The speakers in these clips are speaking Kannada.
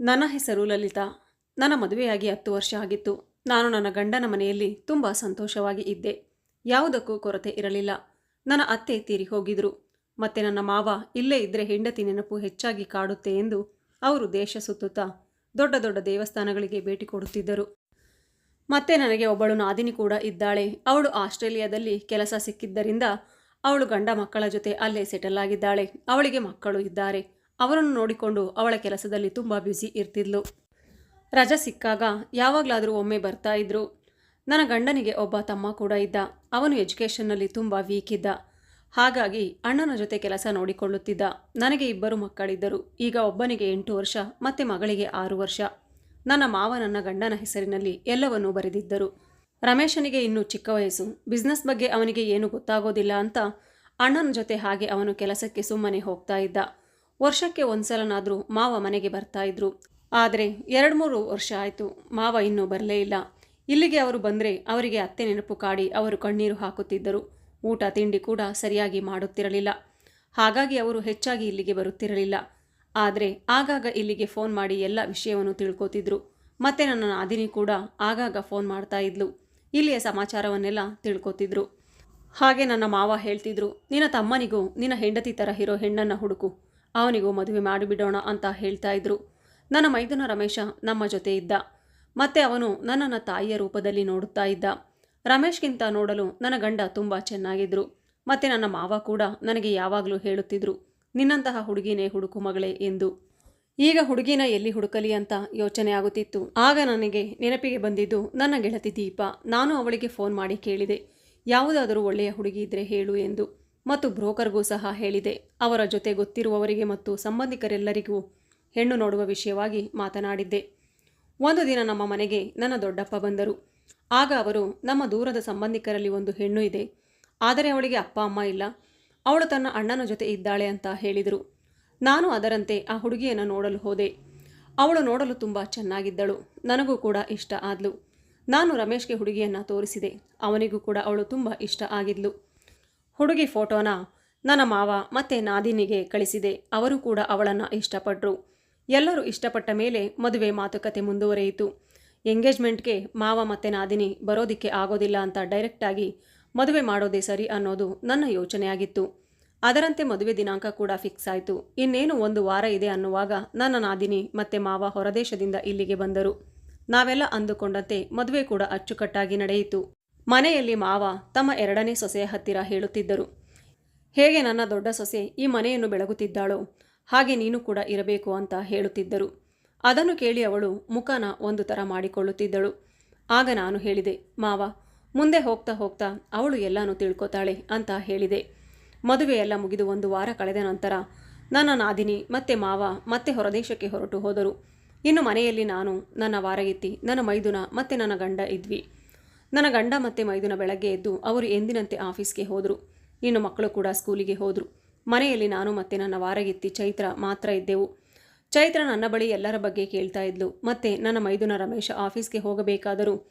ನನ್ನ ಹೆಸರು ಲಲಿತಾ. ನನ್ನ ಮದುವೆಯಾಗಿ ಹತ್ತು ವರ್ಷ ಆಗಿತ್ತು. ನಾನು ನನ್ನ ಗಂಡನ ಮನೆಯಲ್ಲಿ ತುಂಬ ಸಂತೋಷವಾಗಿ ಇದ್ದೆ. ಯಾವುದಕ್ಕೂ ಕೊರತೆ ಇರಲಿಲ್ಲ. ನನ್ನ ಅತ್ತೆ ತೀರಿ ಹೋಗಿದ್ರು. ಮತ್ತೆ ನನ್ನ ಮಾವ ಇಲ್ಲೇ ಇದ್ದರೆ ಹೆಂಡತಿ ನೆನಪು ಹೆಚ್ಚಾಗಿ ಕಾಡುತ್ತೆ ಎಂದು ಅವರು ದೇಶ ಸುತ್ತುತ್ತಾ ದೊಡ್ಡ ದೊಡ್ಡ ದೇವಸ್ಥಾನಗಳಿಗೆ ಭೇಟಿ ಕೊಡುತ್ತಿದ್ದರು. ಮತ್ತೆ ನನಗೆ ಒಬ್ಬಳು ನಾದಿನಿ ಕೂಡ ಇದ್ದಾಳೆ. ಅವಳು ಆಸ್ಟ್ರೇಲಿಯಾದಲ್ಲಿ ಕೆಲಸ ಸಿಕ್ಕಿದ್ದರಿಂದ ಅವಳು ಗಂಡ ಮಕ್ಕಳ ಜೊತೆ ಅಲ್ಲೇ ಸೆಟಲ್ ಆಗಿದ್ದಾಳೆ. ಅವಳಿಗೆ ಮಕ್ಕಳು ಇದ್ದಾರೆ. ಅವರನ್ನು ನೋಡಿಕೊಂಡು ಅವಳ ಕೆಲಸದಲ್ಲಿ ತುಂಬ ಬ್ಯುಸಿ ಇರ್ತಿದ್ಲು. ರಜೆ ಸಿಕ್ಕಾಗ ಯಾವಾಗಲಾದರೂ ಒಮ್ಮೆ ಬರ್ತಾ ಇದ್ರು. ನನ್ನ ಗಂಡನಿಗೆ ಒಬ್ಬ ತಮ್ಮ ಕೂಡ ಇದ್ದ. ಅವನು ಎಜುಕೇಷನ್ನಲ್ಲಿ ತುಂಬ ವೀಕ್ ಇದ್ದ. ಹಾಗಾಗಿ ಅಣ್ಣನ ಜೊತೆ ಕೆಲಸ ನೋಡಿಕೊಳ್ಳುತ್ತಿದ್ದ. ನನಗೆ ಇಬ್ಬರು ಮಕ್ಕಳಿದ್ದರು. ಈಗ ಒಬ್ಬನಿಗೆ ಎಂಟು ವರ್ಷ, ಮತ್ತು ಮಗಳಿಗೆ ಆರು ವರ್ಷ. ನನ್ನ ಮಾವ ನನ್ನ ಗಂಡನ ಹೆಸರಿನಲ್ಲಿ ಎಲ್ಲವನ್ನೂ ಬರೆದಿದ್ದರು. ರಮೇಶನಿಗೆ ಇನ್ನೂ ಚಿಕ್ಕ ವಯಸ್ಸು. ಬಿಸ್ನೆಸ್ ಬಗ್ಗೆ ಅವನಿಗೆ ಏನು ಗೊತ್ತಾಗೋದಿಲ್ಲ ಅಂತ ಅಣ್ಣನ ಜೊತೆ ಹಾಗೆ ಅವನು ಕೆಲಸಕ್ಕೆ ಸುಮ್ಮನೆ ಹೋಗ್ತಾ ಇದ್ದ. ವರ್ಷಕ್ಕೆ ಒಂದ್ಸಲನಾದರೂ ಮಾವ ಮನೆಗೆ ಬರ್ತಾ ಇದ್ರು. ಆದರೆ ಎರಡು ಮೂರು ವರ್ಷ ಆಯಿತು, ಮಾವ ಇನ್ನೂ ಬರಲೇ ಇಲ್ಲ. ಇಲ್ಲಿಗೆ ಅವರು ಬಂದರೆ ಅವರಿಗೆ ಅತ್ತೆ ನೆನಪು ಕಾಡಿ ಅವರು ಕಣ್ಣೀರು ಹಾಕುತ್ತಿದ್ದರು. ಊಟ ತಿಂಡಿ ಕೂಡ ಸರಿಯಾಗಿ ಮಾಡುತ್ತಿರಲಿಲ್ಲ. ಹಾಗಾಗಿ ಅವರು ಹೆಚ್ಚಾಗಿ ಇಲ್ಲಿಗೆ ಬರುತ್ತಿರಲಿಲ್ಲ. ಆದರೆ ಆಗಾಗ ಇಲ್ಲಿಗೆ ಫೋನ್ ಮಾಡಿ ಎಲ್ಲ ವಿಷಯವನ್ನು ತಿಳ್ಕೊತಿದ್ರು. ಮತ್ತೆ ನನ್ನ ನಾದಿನಿ ಕೂಡ ಆಗಾಗ ಫೋನ್ ಮಾಡ್ತಾ ಇದ್ಲು. ಇಲ್ಲಿಯ ಸಮಾಚಾರವನ್ನೆಲ್ಲ ತಿಳ್ಕೊತಿದ್ರು. ಹಾಗೆ ನನ್ನ ಮಾವ ಹೇಳ್ತಿದ್ರು, ನಿನ್ನ ತಮ್ಮನಿಗೂ ನಿನ್ನ ಹೆಂಡತಿ ಥರ ಇರೋ ಹೆಣ್ಣನ್ನು ಹುಡುಕು. ಅವನಿಗೂ ಮದುವೆ ಮಾಡಿಬಿಡೋಣ ಅಂತ ಹೇಳ್ತಾ ಇದ್ರು. ನನ್ನ ಮೈದುನ ರಮೇಶ ನಮ್ಮ ಜೊತೆ ಇದ್ದ. ಮತ್ತೆ ಅವನು ನನ್ನನ್ನು ತಾಯಿಯ ರೂಪದಲ್ಲಿ ನೋಡುತ್ತಾ ಇದ್ದ. ರಮೇಶ್ಗಿಂತ ನೋಡಲು ನನ್ನ ಗಂಡ ತುಂಬ ಚೆನ್ನಾಗಿದ್ರು. ಮತ್ತು ನನ್ನ ಮಾವ ಕೂಡ ನನಗೆ ಯಾವಾಗಲೂ ಹೇಳುತ್ತಿದ್ರು, ನಿನ್ನಂತಹ ಹುಡುಗಿನೇ ಹುಡುಕು ಮಗಳೇ ಎಂದು. ಈಗ ಹುಡುಗಿನ ಎಲ್ಲಿ ಹುಡುಕಲಿ ಅಂತ ಯೋಚನೆ ಆಗುತ್ತಿತ್ತು. ಆಗ ನನಗೆ ನೆನಪಿಗೆ ಬಂದಿದ್ದು ನನ್ನ ಗೆಳತಿ ದೀಪ. ನಾನು ಅವಳಿಗೆ ಫೋನ್ ಮಾಡಿ ಕೇಳಿದೆ, ಯಾವುದಾದರೂ ಒಳ್ಳೆಯ ಹುಡುಗಿ ಇದ್ದರೆ ಹೇಳು ಎಂದು. ಮತ್ತು ಬ್ರೋಕರ್ಗೂ ಸಹ ಹೇಳಿದೆ. ಅವರ ಜೊತೆ ಗೊತ್ತಿರುವವರಿಗೆ ಮತ್ತು ಸಂಬಂಧಿಕರೆಲ್ಲರಿಗೂ ಹೆಣ್ಣು ನೋಡುವ ವಿಷಯವಾಗಿ ಮಾತನಾಡಿದ್ದೆ. ಒಂದು ದಿನ ನಮ್ಮ ಮನೆಗೆ ನನ್ನ ದೊಡ್ಡಪ್ಪ ಬಂದರು. ಆಗ ಅವರು, ನಮ್ಮ ದೂರದ ಸಂಬಂಧಿಕರಲ್ಲಿ ಒಂದು ಹೆಣ್ಣು ಇದೆ. ಆದರೆ ಅವಳಿಗೆ ಅಪ್ಪ, ಅಮ್ಮ ಇಲ್ಲ. ಅವಳು ತನ್ನ ಅಣ್ಣನ ಜೊತೆ ಇದ್ದಾಳೆ ಅಂತ ಹೇಳಿದರು. ನಾನು ಅದರಂತೆ ಆ ಹುಡುಗಿಯನ್ನು ನೋಡಲು ಹೋದೆ. ಅವಳು ನೋಡಲು ತುಂಬ ಚೆನ್ನಾಗಿದ್ದಳು. ನನಗೂ ಕೂಡ ಇಷ್ಟ ಆದ್ಲು. ನಾನು ರಮೇಶ್ಗೆ ಹುಡುಗಿಯನ್ನು ತೋರಿಸಿದೆ. ಅವನಿಗೂ ಕೂಡ ಅವಳು ತುಂಬ ಇಷ್ಟ ಆಗಿದ್ಲು. ಹುಡುಗಿ ಫೋಟೋನ ನನ್ನ ಮಾವ ಮತ್ತೆ ನಾದಿನಿಗೆ ಕಳಿಸಿದೆ. ಅವರು ಕೂಡ ಅವಳನ್ನು ಇಷ್ಟಪಟ್ಟರು ಎಲ್ಲರೂ ಇಷ್ಟಪಟ್ಟ ಮೇಲೆ ಮದುವೆ ಮಾತುಕತೆ ಮುಂದುವರೆಯಿತು. ಎಂಗೇಜ್ಮೆಂಟ್ಗೆ ಮಾವ ಮತ್ತು ನಾದಿನಿ ಬರೋದಿಕ್ಕೆ ಆಗೋದಿಲ್ಲ ಅಂತ ಡೈರೆಕ್ಟಾಗಿ ಮದುವೆ ಮಾಡೋದೇ ಸರಿ ಅನ್ನೋದು ನನ್ನ ಯೋಚನೆಯಾಗಿತ್ತು. ಅದರಂತೆ ಮದುವೆ ದಿನಾಂಕ ಕೂಡ ಫಿಕ್ಸ್ ಆಯಿತು. ಇನ್ನೇನು ಒಂದು ವಾರ ಇದೆ ಅನ್ನುವಾಗ ನನ್ನ ನಾದಿನಿ ಮತ್ತೆ ಮಾವ ಹೊರದೇಶದಿಂದ ಇಲ್ಲಿಗೆ ಬಂದರು. ನಾವೆಲ್ಲ ಅಂದುಕೊಂಡಂತೆ ಮದುವೆ ಕೂಡ ಅಚ್ಚುಕಟ್ಟಾಗಿ ನಡೆಯಿತು. ಮನೆಯಲ್ಲಿ ಮಾವ ತಮ್ಮ ಎರಡನೇ ಸೊಸೆಯ ಹತ್ತಿರ ಹೇಳುತ್ತಿದ್ದರು. ಹೇಗೆ ನನ್ನ ದೊಡ್ಡ ಸೊಸೆ ಈ ಮನೆಯನ್ನು ಬೆಳಗುತ್ತಿದ್ದಾಳೋ ಹಾಗೆ ನೀನು ಕೂಡ ಇರಬೇಕು ಅಂತ ಹೇಳುತ್ತಿದ್ದರು. ಅದನ್ನು ಕೇಳಿ ಅವಳು ಮುಖನ ಒಂದು ಥರ ಮಾಡಿಕೊಳ್ಳುತ್ತಿದ್ದಳು. ಆಗ ನಾನು ಹೇಳಿದೆ, ಮಾವ, ಮುಂದೆ ಹೋಗ್ತಾ ಹೋಗ್ತಾ ಅವಳು ಎಲ್ಲನೂ ತಿಳ್ಕೊತಾಳೆ ಅಂತ ಹೇಳಿದೆ. ಮದುವೆಯೆಲ್ಲ ಮುಗಿದು ಒಂದು ವಾರ ಕಳೆದ ನಂತರ ನನ್ನ ನಾದಿನಿ ಮತ್ತೆ ಮಾವ ಮತ್ತೆ ಹೊರದೇಶಕ್ಕೆ ಹೊರಟು ಹೋದರು. ಇನ್ನು ಮನೆಯಲ್ಲಿ ನಾನು ನನ್ನ ವಾರಗಿತ್ತಿ ನನ್ನ ಮೈದುನ ಮತ್ತೆ ನನ್ನ ಗಂಡ ಇದ್ವಿ. ನನ್ನ ಗಂಡ ಮತ್ತು ಮೈದುನ ಬೆಳಗ್ಗೆ ಎದ್ದು ಅವರು ಎಂದಿನಂತೆ ಆಫೀಸ್ಗೆ ಹೋದರು. ಇನ್ನು ಮಕ್ಕಳು ಕೂಡ ಸ್ಕೂಲಿಗೆ ಹೋದರು. ಮನೆಯಲ್ಲಿ ನಾನು ಮತ್ತೆ ನನ್ನ ವಾರಗಿತ್ತಿ ಚೈತ್ರ ಮಾತ್ರ ಇದ್ದೆವು. ಚೈತ್ರ ನನ್ನ ಬಳಿ ಎಲ್ಲರ ಬಗ್ಗೆ ಕೇಳ್ತಾ ಇದ್ಲು. ಮತ್ತೆ ನನ್ನ ಮೈದುನ ರಮೇಶ ಆಫೀಸ್ಗೆ ಹೋಗಬೇಕಾದರೂ,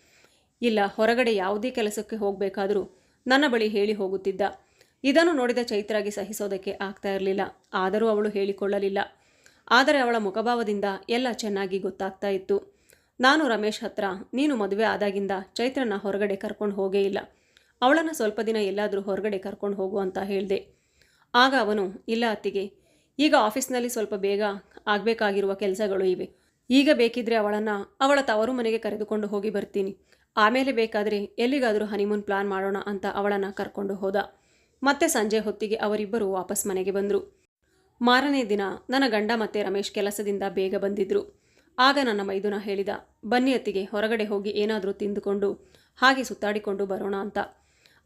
ಇಲ್ಲ, ಹೊರಗಡೆ ಯಾವುದೇ ಕೆಲಸಕ್ಕೆ ಹೋಗಬೇಕಾದರೂ ನನ್ನ ಬಳಿ ಹೇಳಿ ಹೋಗುತ್ತಿದ್ದ. ಇದನ್ನು ನೋಡಿದ ಚೈತ್ರಾಗಿ ಸಹಿಸೋದಕ್ಕೆ ಆಗ್ತಾ ಇರಲಿಲ್ಲ. ಆದರೂ ಅವಳು ಹೇಳಿಕೊಳ್ಳಲಿಲ್ಲ. ಆದರೆ ಅವಳ ಮುಖಭಾವದಿಂದ ಎಲ್ಲ ಚೆನ್ನಾಗಿ ಗೊತ್ತಾಗ್ತಾ ಇತ್ತು. ನಾನು ರಮೇಶ್ ಹತ್ರ, ನೀನು ಮದುವೆ ಆದಾಗಿಂದ ಚೈತ್ರನ ಹೊರಗಡೆ ಕರ್ಕೊಂಡು ಹೋಗೇ ಇಲ್ಲ. ಅವಳನ್ನು ಸ್ವಲ್ಪ ದಿನ ಎಲ್ಲಾದರೂ ಹೊರಗಡೆ ಕರ್ಕೊಂಡು ಹೋಗು ಅಂತ ಹೇಳಿದೆ. ಆಗ ಅವನು, ಇಲ್ಲ ಅತ್ತಿಗೆ, ಈಗ ಆಫೀಸ್ನಲ್ಲಿ ಸ್ವಲ್ಪ ಬೇಗ ಆಗಬೇಕಾಗಿರುವ ಕೆಲಸಗಳು ಇವೆ. ಈಗ ಬೇಕಿದ್ರೆ ಅವಳನ್ನು, ಅವಳ ತವರು ಮನೆಗೆ ಕರೆದುಕೊಂಡು ಹೋಗಿ ಬರ್ತೀನಿ. ಆಮೇಲೆ ಬೇಕಾದರೆ ಎಲ್ಲಿಗಾದರೂ ಹನಿಮೂನ್ ಪ್ಲಾನ್ ಮಾಡೋಣ ಅಂತ ಅವಳನ್ನು ಕರ್ಕೊಂಡು ಹೋದ. ಮತ್ತೆ ಸಂಜೆ ಹೊತ್ತಿಗೆ ಅವರಿಬ್ಬರು ವಾಪಸ್ ಮನೆಗೆ ಬಂದರು. ಮಾರನೇ ದಿನ, ನನ್ನ ಗಂಡ ಮತ್ತೆ ರಮೇಶ್ ಕೆಲಸದಿಂದ ಬೇಗ ಬಂದಿದ್ರು. ಆಗ ನನ್ನ ಮೈದುನ ಹೇಳಿದ, ಬನ್ನಿ ಅತ್ತಿಗೆ, ಹೊರಗಡೆ ಹೋಗಿ ಏನಾದರೂ ತಿಂದುಕೊಂಡು, ಹಾಗೆ ಸುತ್ತಾಡಿಕೊಂಡು ಬರೋಣ ಅಂತ.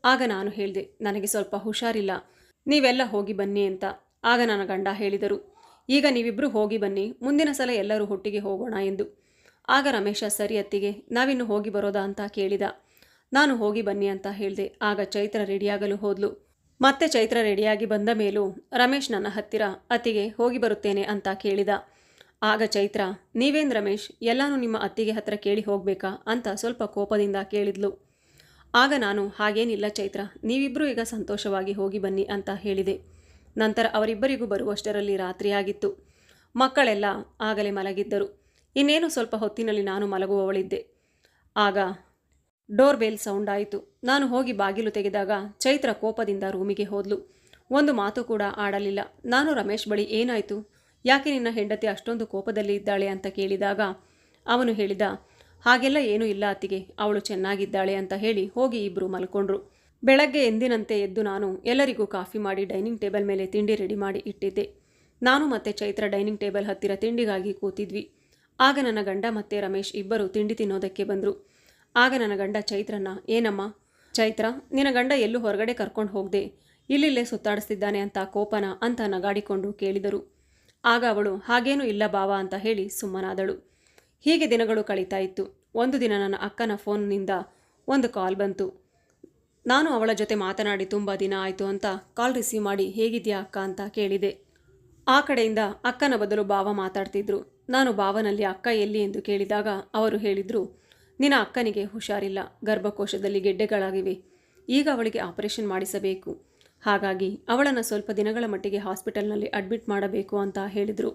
ಆಗ ನಾನು ಹೇಳಿದೆ, ನನಗೆ ಸ್ವಲ್ಪ ಹುಷಾರಿಲ್ಲ, ನೀವೆಲ್ಲ ಹೋಗಿ ಬನ್ನಿ ಅಂತ. ಆಗ ನನ್ನ ಗಂಡ ಹೇಳಿದರು, ಈಗ ನೀವಿಬ್ಬರು ಹೋಗಿ ಬನ್ನಿ, ಮುಂದಿನ ಸಲ ಎಲ್ಲರೂ ಒಟ್ಟಿಗೆ ಹೋಗೋಣ ಎಂದು. ಆಗ ರಮೇಶ, ಸರಿ ಅತ್ತಿಗೆ, ನಾವಿನ್ನು ಹೋಗಿ ಬರೋದಾ ಅಂತ ಕೇಳಿದ. ನಾನು ಹೋಗಿ ಬನ್ನಿ ಅಂತ ಹೇಳಿದೆ, ಆಗ ಚೈತ್ರ ರೆಡಿಯಾಗಲು ಹೋದ್ಲು. ಮತ್ತೆ ಚೈತ್ರ ರೆಡಿಯಾಗಿ ಬಂದ ಮೇಲೂ ರಮೇಶ್ ನನ್ನ ಹತ್ತಿರ, ಅತ್ತಿಗೆ ಹೋಗಿ ಬರುತ್ತೇನೆ ಅಂತ ಕೇಳಿದ. ಆಗ ಚೈತ್ರ, ನೀವೇನ್ ರಮೇಶ್, ಎಲ್ಲನೂ ನಿಮ್ಮ ಅತ್ತಿಗೆ ಹತ್ರ ಕೇಳಿ ಹೋಗಬೇಕಾ ಅಂತ ಸ್ವಲ್ಪ ಕೋಪದಿಂದ ಕೇಳಿದ್ಲು. ಆಗ ನಾನು, ಹಾಗೇನಿಲ್ಲ ಚೈತ್ರ ನೀವಿಬ್ಬರೂ ಈಗ ಸಂತೋಷವಾಗಿ ಹೋಗಿ ಬನ್ನಿ ಅಂತ ಹೇಳಿದೆ. ನಂತರ ಅವರಿಬ್ಬರಿಗೂ ಬರುವಷ್ಟರಲ್ಲಿ ರಾತ್ರಿಯಾಗಿತ್ತು. ಮಕ್ಕಳೆಲ್ಲ ಆಗಲೇ ಮಲಗಿದ್ದರು. ಇನ್ನೇನು ಸ್ವಲ್ಪ ಹೊತ್ತಿನಲ್ಲಿ ನಾನು ಮಲಗುವವಳಿದ್ದೆ. ಆಗ ಡೋರ್ ಬೇಲ್ ಸೌಂಡ್ ಆಯಿತು. ನಾನು ಹೋಗಿ ಬಾಗಿಲು ತೆಗೆದಾಗ ಚೈತ್ರ ಕೋಪದಿಂದ ರೂಮಿಗೆ ಹೋದ್ಲು. ಒಂದು ಮಾತು ಕೂಡ ಆಡಲಿಲ್ಲ. ನಾನು ರಮೇಶ್ ಬಳಿ ಏನಾಯಿತು? ಯಾಕೆ ನಿನ್ನ ಹೆಂಡತಿ ಅಷ್ಟೊಂದು ಕೋಪದಲ್ಲಿ ಇದ್ದಾಳೆ ಅಂತ ಕೇಳಿದಾಗ ಅವನು ಹೇಳಿದ, ಹಾಗೆಲ್ಲ ಏನೂ ಇಲ್ಲ ಅತ್ತಿಗೆ, ಅವಳು ಚೆನ್ನಾಗಿದ್ದಾಳೆ ಅಂತ ಹೇಳಿ ಹೋಗಿ ಇಬ್ಬರು ಮಲ್ಕೊಂಡ್ರು. ಬೆಳಗ್ಗೆ ಎಂದಿನಂತೆ ಎದ್ದು ನಾನು ಎಲ್ಲರಿಗೂ ಕಾಫಿ ಮಾಡಿ ಡೈನಿಂಗ್ ಟೇಬಲ್ ಮೇಲೆ ತಿಂಡಿ ರೆಡಿ ಮಾಡಿ ಇಟ್ಟಿದ್ದೆ. ನಾನು ಮತ್ತೆ ಚೈತ್ರ ಡೈನಿಂಗ್ ಟೇಬಲ್ ಹತ್ತಿರ ತಿಂಡಿಗಾಗಿ ಕೂತಿದ್ವಿ. ಆಗ ನನ್ನ ಗಂಡ ಮತ್ತೆ ರಮೇಶ್ ಇಬ್ಬರು ತಿಂಡಿ ತಿನ್ನೋದಕ್ಕೆ ಬಂದರು. ಆಗ ನನ್ನ ಗಂಡ ಚೈತ್ರನ್ನ, ಏನಮ್ಮ, ಚೈತ್ರ, ನಿನ್ನ ಗಂಡ ಎಲ್ಲೂ ಹೊರಗಡೆ ಕರ್ಕೊಂಡು ಹೋಗದೆ, ಇಲ್ಲಿಲ್ಲೇ ಸುತ್ತಾಡಿಸ್ತಿದ್ದಾನೆ ಅಂತ ಕೋಪನ ಅಂತ ನಗಾಡಿಕೊಂಡು ಕೇಳಿದರು. ಆಗ ಅವಳು, ಹಾಗೇನೂ ಇಲ್ಲ ಬಾವ ಅಂತ ಹೇಳಿ ಸುಮ್ಮನಾದಳು. ಹೀಗೆ ದಿನಗಳು ಕಳೀತಾ ಇತ್ತು. ಒಂದು ದಿನ ನನ್ನ ಅಕ್ಕನ ಫೋನ್ನಿಂದ ಒಂದು ಕಾಲ್ ಬಂತು. ನಾನು ಅವಳ ಜೊತೆ ಮಾತನಾಡಿ ತುಂಬ ದಿನ ಆಯಿತು ಅಂತ ಕಾಲ್ ರಿಸೀವ್ ಮಾಡಿ ಹೇಗಿದ್ಯಾ ಅಕ್ಕ ಅಂತ ಕೇಳಿದೆ. ಆ ಕಡೆಯಿಂದ ಅಕ್ಕನ ಬದಲು ಬಾವ ಮಾತಾಡ್ತಿದ್ರು. ನಾನು ಬಾವನಲ್ಲಿ ಅಕ್ಕ ಎಲ್ಲಿ ಎಂದು ಕೇಳಿದಾಗ ಅವರು ಹೇಳಿದರು, ನಿನ್ನ ಅಕ್ಕನಿಗೆ ಹುಷಾರಿಲ್ಲ, ಗರ್ಭಕೋಶದಲ್ಲಿ ಗೆಡ್ಡೆಗಳಾಗಿವೆ. ಈಗ ಅವಳಿಗೆ ಆಪರೇಷನ್ ಮಾಡಿಸಬೇಕು. ಹಾಗಾಗಿ ಅವಳನ್ನು ಸ್ವಲ್ಪ ದಿನಗಳ ಮಟ್ಟಿಗೆ ಹಾಸ್ಪಿಟಲ್ನಲ್ಲಿ ಅಡ್ಮಿಟ್ ಮಾಡಬೇಕು ಅಂತ ಹೇಳಿದರು.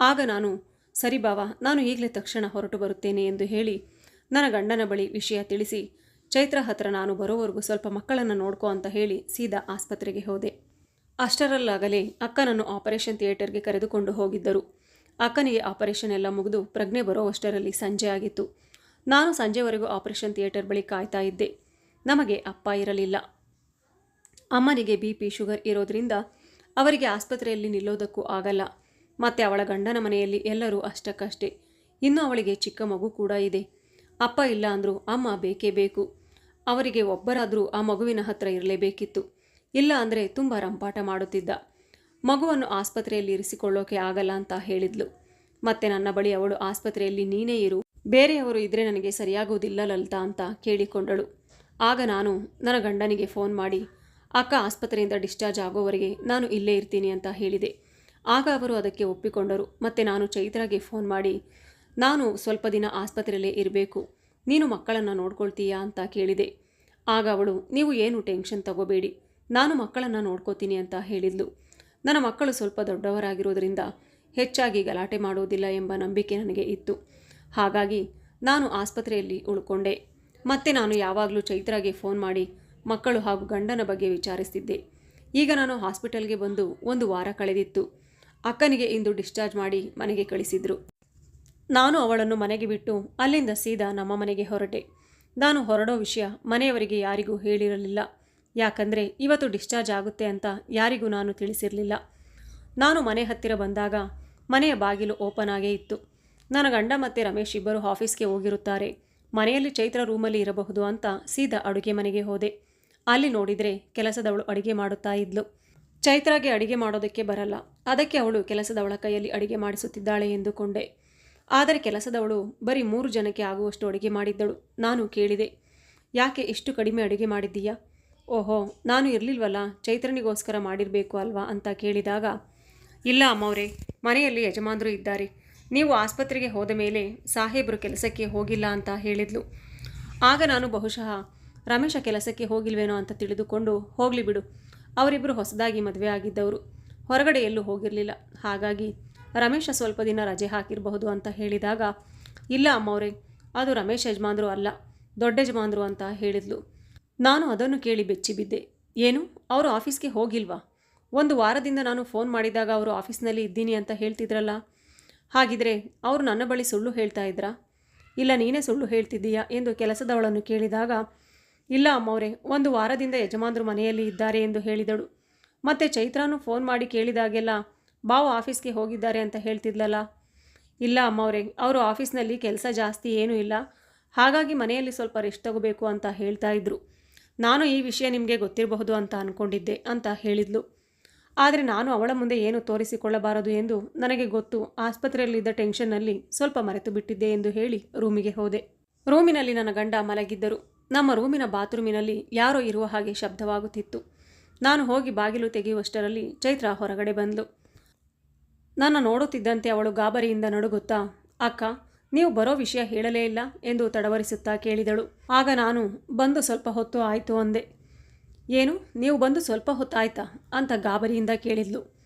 ಆಗ ನಾನು, ಸರಿ ಬಾವ, ನಾನು ಈಗಲೇ ತಕ್ಷಣ ಹೊರಟು ಬರುತ್ತೇನೆ ಎಂದು ಹೇಳಿ ನನ್ನ ಗಂಡನ ಬಳಿ ವಿಷಯ ತಿಳಿಸಿ, ಚೈತ್ರ ಹತ್ರ ನಾನು ಬರೋವರೆಗೂ ಸ್ವಲ್ಪ ಮಕ್ಕಳನ್ನು ನೋಡ್ಕೋ ಅಂತ ಹೇಳಿ ಸೀದಾ ಆಸ್ಪತ್ರೆಗೆ ಹೋದೆ. ಅಷ್ಟರಲ್ಲಾಗಲೇ ಅಕ್ಕನನ್ನು ಆಪರೇಷನ್ ಥಿಯೇಟರ್ಗೆ ಕರೆದುಕೊಂಡು ಹೋಗಿದ್ದರು. ಅಕ್ಕನಿಗೆ ಆಪರೇಷನ್ ಎಲ್ಲ ಮುಗಿದು ಪ್ರಜ್ಞೆ ಬರೋವಷ್ಟರಲ್ಲಿ ಸಂಜೆ ಆಗಿತ್ತು. ನಾನು ಸಂಜೆವರೆಗೂ ಆಪರೇಷನ್ ಥಿಯೇಟರ್ ಬಳಿ ಕಾಯ್ತಾ ಇದ್ದೆ. ನಮಗೆ ಅಪ್ಪ ಇರಲಿಲ್ಲ. ಅಮ್ಮನಿಗೆ ಬಿ ಪಿ ಶುಗರ್ ಇರೋದ್ರಿಂದ ಅವರಿಗೆ ಆಸ್ಪತ್ರೆಯಲ್ಲಿ ನಿಲ್ಲೋದಕ್ಕೂ ಆಗಲ್ಲ. ಮತ್ತು ಅವಳ ಗಂಡನ ಮನೆಯಲ್ಲಿ ಎಲ್ಲರೂ ಅಷ್ಟಕ್ಕಷ್ಟೇ. ಇನ್ನು ಅವಳಿಗೆ ಚಿಕ್ಕ ಮಗು ಕೂಡ ಇದೆ. ಅಪ್ಪ ಇಲ್ಲ ಅಂದರೂ ಅಮ್ಮ ಬೇಕೇ ಬೇಕು. ಅವರಿಗೆ ಒಬ್ಬರಾದರೂ ಆ ಮಗುವಿನ ಹತ್ರ ಇರಲೇಬೇಕಿತ್ತು. ಇಲ್ಲ ಅಂದರೆ ತುಂಬ ರಂಪಾಟ ಮಾಡುತ್ತಿದ್ದ. ಮಗುವನ್ನು ಆಸ್ಪತ್ರೆಯಲ್ಲಿ ಇರಿಸಿಕೊಳ್ಳೋಕೆ ಆಗಲ್ಲ ಅಂತ ಹೇಳಿದ್ಲು. ಮತ್ತೆ ನನ್ನ ಬಳಿ ಅವಳು ಆಸ್ಪತ್ರೆಯಲ್ಲಿ ನೀನೇ ಇರು. ಬೇರೆಯವರು ಇದ್ರೆ ನನಗೆ ಸರಿಯಾಗುವುದಿಲ್ಲ ಲಲಿತಾ ಅಂತ ಕೇಳಿಕೊಂಡಳು. ಆಗ ನಾನು, ನನ್ನ ಗಂಡನಿಗೆ ಫೋನ್ ಮಾಡಿ ಅಕ್ಕ ಆಸ್ಪತ್ರೆಯಿಂದ ಡಿಸ್ಚಾರ್ಜ್ ಆಗೋವರೆಗೆ ನಾನು ಇಲ್ಲೇ ಇರ್ತೀನಿ ಅಂತ ಹೇಳಿದೆ. ಆಗ ಅವರು ಅದಕ್ಕೆ ಒಪ್ಪಿಕೊಂಡರು. ಮತ್ತು ನಾನು ಚೈತ್ರಾಗೆ ಫೋನ್ ಮಾಡಿ, ನಾನು ಸ್ವಲ್ಪ ದಿನ ಆಸ್ಪತ್ರೆಯಲ್ಲೇ ಇರಬೇಕು. ನೀನು ಮಕ್ಕಳನ್ನು ನೋಡ್ಕೊಳ್ತೀಯಾ ಅಂತ ಕೇಳಿದೆ. ಆಗ ಅವಳು, ನೀವು ಏನು ಟೆನ್ಷನ್ ತಗೋಬೇಡಿ. ನಾನು ಮಕ್ಕಳನ್ನು ನೋಡ್ಕೋತೀನಿ ಅಂತ ಹೇಳಿದ್ಲು. ನನ್ನ ಮಕ್ಕಳು ಸ್ವಲ್ಪ ದೊಡ್ಡವರಾಗಿರೋದ್ರಿಂದ ಹೆಚ್ಚಾಗಿ ಗಲಾಟೆ ಮಾಡುವುದಿಲ್ಲ ಎಂಬ ನಂಬಿಕೆ ನನಗೆ ಇತ್ತು. ಹಾಗಾಗಿ ನಾನು ಆಸ್ಪತ್ರೆಯಲ್ಲಿ ಉಳ್ಕೊಂಡೆ. ಮತ್ತೆ ನಾನು ಯಾವಾಗಲೂ ಚೈತ್ರಾಗೆ ಫೋನ್ ಮಾಡಿ ಮಕ್ಕಳು ಹಾಗೂ ಗಂಡನ ಬಗ್ಗೆ ವಿಚಾರಿಸ್ತಿದ್ದೆ ಈಗ ನಾನು ಹಾಸ್ಪಿಟಲ್ಗೆ ಬಂದು ಒಂದು ವಾರ ಕಳೆದಿತ್ತು. ಅಕ್ಕನಿಗೆ ಇಂದು ಡಿಸ್ಚಾರ್ಜ್ ಮಾಡಿ ಮನೆಗೆ ಕಳಿಸಿದ್ರು. ನಾನು ಅವಳನ್ನು ಮನೆಗೆ ಬಿಟ್ಟು ಅಲ್ಲಿಂದ ಸೀದಾ ನಮ್ಮ ಮನೆಗೆ ಹೊರಟೆ. ನಾನು ಹೊರಡೋ ವಿಷಯ ಮನೆಯವರಿಗೆ ಯಾರಿಗೂ ಹೇಳಿರಲಿಲ್ಲ. ಯಾಕಂದರೆ ಇವತ್ತು ಡಿಸ್ಚಾರ್ಜ್ ಆಗುತ್ತೆ ಅಂತ ಯಾರಿಗೂ ನಾನು ತಿಳಿಸಿರಲಿಲ್ಲ. ನಾನು ಮನೆ ಹತ್ತಿರ ಬಂದಾಗ ಮನೆಯ ಬಾಗಿಲು ಓಪನ್ ಆಗೇ ಇತ್ತು. ನನ್ನ ಗಂಡ ಮತ್ತು ರಮೇಶ್ ಇಬ್ಬರು ಆಫೀಸ್ಗೆ ಹೋಗಿರುತ್ತಾರೆ. ಮನೆಯಲ್ಲಿ ಚೈತ್ರ ರೂಮಲ್ಲಿ ಇರಬಹುದು ಅಂತ ಸೀದಾ ಅಡುಗೆ ಮನೆಗೆ ಹೋದೆ. ಅಲ್ಲಿ ನೋಡಿದರೆ ಕೆಲಸದವಳು ಅಡುಗೆ ಮಾಡುತ್ತಾ ಇದ್ಲು. ಚೈತ್ರಾಗೆ ಅಡಿಗೆ ಮಾಡೋದಕ್ಕೆ ಬರಲ್ಲ. ಅದಕ್ಕೆ ಅವಳು ಕೆಲಸದವಳ ಕೈಯಲ್ಲಿ ಅಡುಗೆ ಮಾಡಿಸುತ್ತಿದ್ದಾಳೆ ಎಂದುಕೊಂಡೆ. ಆದರೆ ಕೆಲಸದವಳು ಬರೀ ಮೂರು ಜನಕ್ಕೆ ಆಗುವಷ್ಟು ಅಡುಗೆ ಮಾಡಿದ್ದಳು. ನಾನು ಕೇಳಿದೆ, ಯಾಕೆ ಇಷ್ಟು ಕಡಿಮೆ ಅಡುಗೆ ಮಾಡಿದ್ದೀಯಾ? ಓಹೋ, ನಾನು ಇರಲಿಲ್ವಲ್ಲ, ಚೈತ್ರನಿಗೋಸ್ಕರ ಮಾಡಿರಬೇಕು ಅಲ್ವಾ? ಅಂತ ಕೇಳಿದಾಗ, ಇಲ್ಲ ಅಮ್ಮವ್ರೆ, ಮನೆಯಲ್ಲಿ ಯಜಮಾನರು ಇದ್ದಾರೆ. ನೀವು ಆಸ್ಪತ್ರೆಗೆ ಹೋದ ಮೇಲೆ ಸಾಹೇಬರು ಕೆಲಸಕ್ಕೆ ಹೋಗಿಲ್ಲ ಅಂತ ಹೇಳಿದ್ಲು. ಆಗ ನಾನು ಬಹುಶಃ ರಮೇಶ ಕೆಲಸಕ್ಕೆ ಹೋಗಿಲ್ವೇನೋ ಅಂತ ತಿಳಿದುಕೊಂಡು ಹೋಗಲಿ ಬಿಡು. ಅವರಿಬ್ಬರು ಹೊಸದಾಗಿ ಮದುವೆ ಆಗಿದ್ದವರು. ಹೊರಗಡೆ ಎಲ್ಲೂ ಹೋಗಿರಲಿಲ್ಲ. ಹಾಗಾಗಿ ರಮೇಶ ಸ್ವಲ್ಪ ದಿನ ರಜೆ ಹಾಕಿರಬಹುದು ಅಂತ ಹೇಳಿದಾಗ, ಇಲ್ಲ ಅಮ್ಮವ್ರೆ, ಅದು ರಮೇಶ್ ಯಜಮಾನ್ರು ಅಲ್ಲ, ದೊಡ್ಡ ಯಜಮಾನ್ರು ಅಂತ ಹೇಳಿದ್ಲು. ನಾನು ಅದನ್ನು ಕೇಳಿ ಬೆಚ್ಚಿ ಬಿದ್ದೆ. ಏನು, ಅವರು ಆಫೀಸ್ಗೆ ಹೋಗಿಲ್ವಾ? ಒಂದು ವಾರದಿಂದ ನಾನು ಫೋನ್ ಮಾಡಿದಾಗ ಅವರು ಆಫೀಸ್ನಲ್ಲಿ ಇದ್ದೀನಿ ಅಂತ ಹೇಳ್ತಿದ್ರಲ್ಲ? ಹಾಗಿದ್ರೆ ಅವರು ನನ್ನ ಬಳಿ ಸುಳ್ಳು ಹೇಳ್ತಾ ಇದ್ರಾ? ಇಲ್ಲ, ನೀನೇ ಸುಳ್ಳು ಹೇಳ್ತಿದ್ದೀಯಾ ಎಂದು ಕೆಲಸದವಳನ್ನು ಕೇಳಿದಾಗ ಇಲ್ಲ ಅಮ್ಮವ್ರೆ, ಒಂದು ವಾರದಿಂದ ಯಜಮಾನ್ರು ಮನೆಯಲ್ಲಿ ಇದ್ದಾರೆ ಎಂದು ಹೇಳಿದಳು. ಮತ್ತೆ ಚೈತ್ರಾನು ಫೋನ್ ಮಾಡಿ ಕೇಳಿದಾಗೆಲ್ಲ, ಬಾವು ಆಫೀಸ್ಗೆ ಹೋಗಿದ್ದಾರೆ ಅಂತ ಹೇಳ್ತಿದ್ಲಲ್ಲ? ಇಲ್ಲ ಅಮ್ಮವ್ರೆ, ಅವರು ಆಫೀಸ್ನಲ್ಲಿ ಕೆಲಸ ಜಾಸ್ತಿ ಏನೂ ಇಲ್ಲ. ಹಾಗಾಗಿ ಮನೆಯಲ್ಲಿ ಸ್ವಲ್ಪ ರೆಸ್ಟ್ ತಗೋಬೇಕು ಅಂತ ಹೇಳ್ತಾ ಇದ್ರು. ನಾನು ಈ ವಿಷಯ ನಿಮಗೆ ಗೊತ್ತಿರಬಹುದು ಅಂತ ಅಂದ್ಕೊಂಡಿದ್ದೆ ಅಂತ ಹೇಳಿದ್ಲು. ಆದರೆ ನಾನು ಅವಳ ಮುಂದೆ ಏನು ತೋರಿಸಿಕೊಳ್ಳಬಾರದು ಎಂದು ನನಗೆ ಗೊತ್ತು. ಆಸ್ಪತ್ರೆಯಲ್ಲಿದ್ದ ಟೆನ್ಷನ್ನಲ್ಲಿ ಸ್ವಲ್ಪ ಮರೆತು ಬಿಟ್ಟಿದ್ದೆ ಎಂದು ಹೇಳಿ ರೂಮಿಗೆ ಹೋದೆ. ರೂಮಿನಲ್ಲಿ ನನ್ನ ಗಂಡ ಮಲಗಿದ್ದರು. ನಮ್ಮ ರೂಮಿನ ಬಾತ್ರೂಮಿನಲ್ಲಿ ಯಾರೋ ಇರುವ ಹಾಗೆ ಶಬ್ದವಾಗುತ್ತಿತ್ತು. ನಾನು ಹೋಗಿ ಬಾಗಿಲು ತೆಗೆಯುವಷ್ಟರಲ್ಲಿ ಚೈತ್ರ ಹೊರಗಡೆ ಬಂದಳು ನನ್ನ ನೋಡುತ್ತಿದ್ದಂತೆ ಅವಳು ಗಾಬರಿಯಿಂದ ನಡುಗುತ್ತಾ, ಅಕ್ಕ, ನೀವು ಬರೋ ವಿಷಯ ಹೇಳಲೇ ಇಲ್ಲ ಎಂದು ತಡವರಿಸುತ್ತಾ ಕೇಳಿದಳು. ಆಗ ನಾನು, ಬಂದು ಸ್ವಲ್ಪ ಹೊತ್ತು ಆಯಿತು ಅಂದೆ. ಏನು, ನೀವು ಬಂದು ಸ್ವಲ್ಪ ಹೊತ್ತಾಯ್ತಾ? ಅಂತ ಗಾಬರಿಯಿಂದ ಕೇಳಿದ್ಲು.